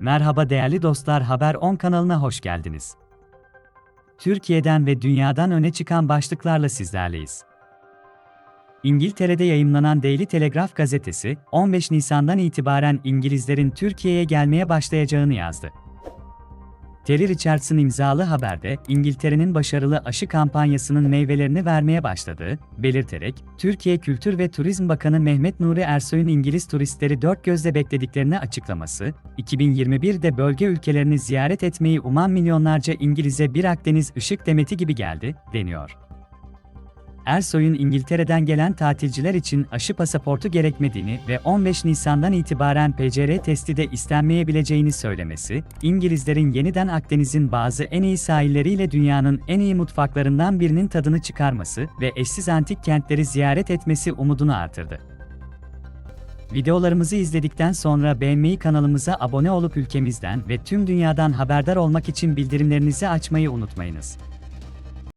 Merhaba değerli dostlar Haber 10 kanalına hoş geldiniz. Türkiye'den ve dünyadan öne çıkan başlıklarla sizlerleyiz. İngiltere'de yayımlanan Daily Telegraph gazetesi, 15 Nisan'dan itibaren İngilizlerin Türkiye'ye gelmeye başlayacağını yazdı. Terry Richardson imzalı haberde İngiltere'nin başarılı aşı kampanyasının meyvelerini vermeye başladığı, belirterek, Türkiye Kültür ve Turizm Bakanı Mehmet Nuri Ersoy'un İngiliz turistleri dört gözle beklediklerini açıklaması, 2021'de bölge ülkelerini ziyaret etmeyi uman milyonlarca İngiliz'e bir Akdeniz ışık demeti gibi geldi, deniyor. Ersoy'un İngiltere'den gelen tatilciler için aşı pasaportu gerekmediğini ve 15 Nisan'dan itibaren PCR testi de istenmeyebileceğini söylemesi, İngilizlerin yeniden Akdeniz'in bazı en iyi sahilleriyle dünyanın en iyi mutfaklarından birinin tadını çıkarması ve eşsiz antik kentleri ziyaret etmesi umudunu artırdı. Videolarımızı izledikten sonra beğenmeyi kanalımıza abone olup ülkemizden ve tüm dünyadan haberdar olmak için bildirimlerinizi açmayı unutmayınız.